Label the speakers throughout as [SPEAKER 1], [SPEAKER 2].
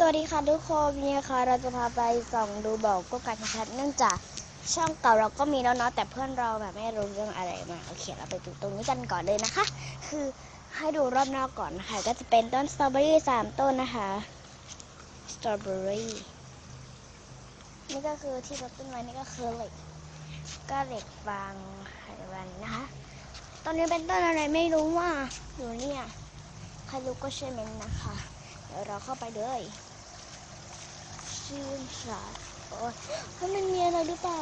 [SPEAKER 1] สวัสดีค่ะทุกคนเนี่ยค่ะเราจะพาไปส่องดูบอกก็การชัดเนื่องจากช่องเก่าเราก็มีแล้วเนาะแต่เพื่อนเราแบบไม่รู้เรื่องอะไรมาโอเคเราไปดูตรงนี้กันก่อนเลยนะคะ คือให้ดูรอบนอกก่อนนะคะก็จะเป็นต้นสตรอเบอรี่สามต้นนะคะสตรอเบอรี่นี่ก็คือที่เรดต้นไม้นี่ก็คือเหล็ก ก็เหล็กฟางไรแบบนี้นะคะตอนนี้เป็นต้นอะไรไม่รู้ว่าอยู่เนี่ยใครรู้ก็ช่วยเมนนะคะเดี๋ยวเราเข้าไปเลย ชื่นชาโอ้ยเฮ้ยมันมีอะไรหรือเปล่า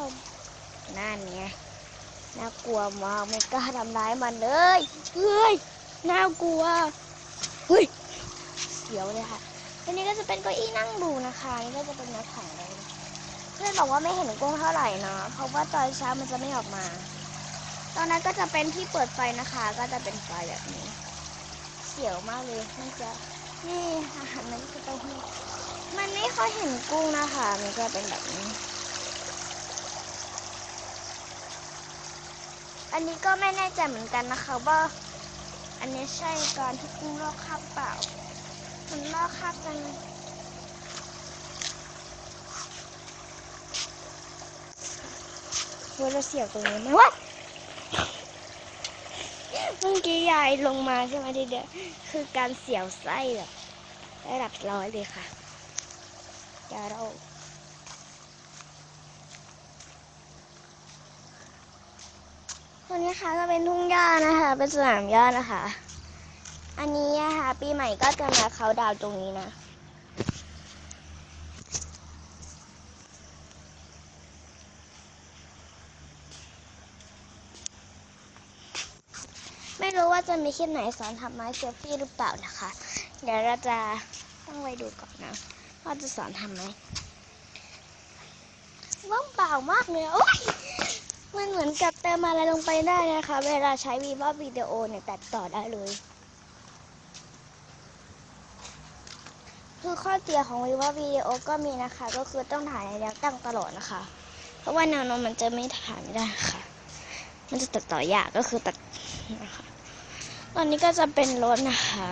[SPEAKER 1] นั่นไงน่ากลัวมากไม่กล้าทำร้ายมันเลยเฮ้ยน่ากลัวเฮ้ยเสียวเลยค่ะอันนี้ก็จะเป็นเก้าอี้นั่งดูนะคะนี่ก็จะเป็นนักขังเลยเพื่อนบอกว่าไม่เห็นกุ้งเท่าไหร่นะเพราะว่าตอนเช้ามันจะไม่ออกมา ตอนนั้นก็จะเป็นที่เปิดไฟนะคะ ก็จะเป็นไฟแบบนี้ เสียวมากเลยมันจะ นี่อาหารมันคือเต้าหู้มันไม่ค่อยเห็นกุ้งนะคะ มันจะเป็นแบบนี้ อันนี้ก็ไม่แน่ใจเหมือนกันนะคะว่า อันนี้ใช่การที่กุ้งลอกคราบเปล่า มันลอกคราบกันเว่าเราเสียวตรงนี้ไหมวะ มื่อกี้ยายลงมาใช่ไหมทีเดียวคือการเสียวไส้แบบระดับร้อยเลยค่ะเดี๋ยวเราตรงนี้ค่ะก็เป็นทุ่งหญ้านะคะ เป็นสนามหญ้านะคะ อันนี้นะคะปีใหม่ก็จะมาเขาดาวตรงนี้นะ รู้ว่าจะมีคลิปไหนสอนทำไม้เซลฟี่หรือเปล่านะคะ เดี๋ยวเราจะต้องไปดูก่อนนะ ว่าจะสอนทำไหมว่างเปล่ามากเลยโอ้ยมันเหมือนกับเติมอะไรลงไปได้นะคะ เวลาใช้วีว่าวิดีโอเนี่ยตัดต่อได้เลย คือข้อเสียของวีว่าวิดีโอก็มีนะคะ ก็คือต้องถ่ายในแนวตั้งตลอดนะคะ เพราะว่าแนวโน้มมันจะไม่ถ่ายไม่ได้ค่ะ มันจะตัดต่อยากก็คือตัดนะคะ ตอนนี้ก็จะเป็นรถนะคะ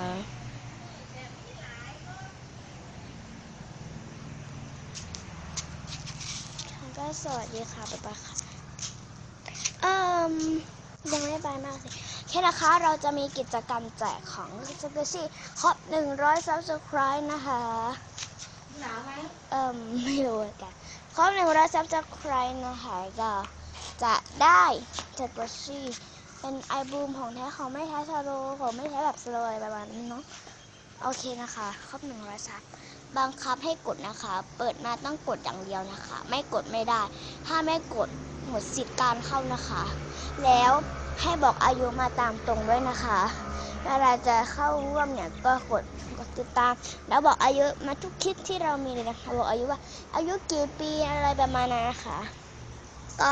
[SPEAKER 1] ก็สวัสดีค่ะบ๊ายบายค่ะเอ่มยังไม่บายมากเลยแค่นะคะเราจะมีกิจกรรมแจกของสกุชี่ครบ100 subscribe นะคะ
[SPEAKER 2] หนาวไหม
[SPEAKER 1] เอ่มไม่รู้เหมือนกันครบ100 subscribe นะคะก็จะได้สกุชี่ เป็นไอบูมของแท้ของไม่แท้ชาโลของไม่แท้แบบสโลอะไรประมาณนี้เนาะโอเคนะคะ ครบหนึ่งร้อยซับบังคับให้กดนะคะ เปิดมาต้องกดอย่างเดียวนะคะ ไม่กดไม่ได้ ถ้าไม่กดหมดสิทธิ์การเข้านะคะ แล้วให้บอกอายุมาตามตรงด้วยนะคะเวลาจะเข้าร่วมเนี่ยก็กดกดติดตาม แล้วบอกอายุมาทุกคลิปที่เรามีเลยนะคะบอกอายุว่า อายุกี่ปีอะไรประมาณนั้นนะคะ ก็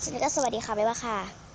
[SPEAKER 1] สวัสดีก็สวัสดีค่ะบ๊ายบายค่ะ